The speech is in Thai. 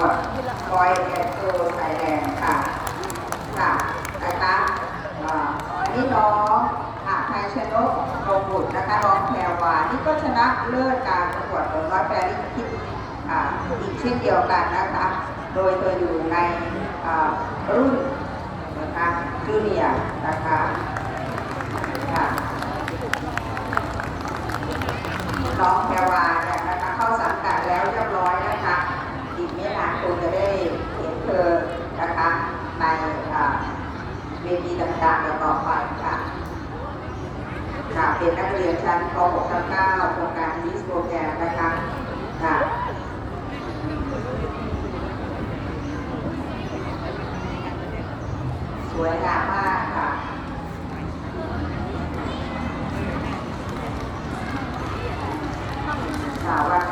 วดบอยแอนโซไทยแลนด์ค่ะ ค่ะนะคะเอ่ออันนี้น้องอาไทยชนกโรบุตรนะคะน้องแพรวา นี่ก็ชนะเลิศการประกวดหนูน้อยแปรลิขิตอ่าอีกเช่นเดียวกันนะคะ โดยเธออยู่ในอ่ารุ่นนะคะจูเนียร์นะคะค่ะน้องแพรวาเนี่ย เวทีต่างๆต่อไปค่ะค่ะเป็นนักเรียนชั้นป .6 ทั้ง9โครงการนิสโปรแกรมนะคะค่ะสวยงามมากค่ะค่ะวัน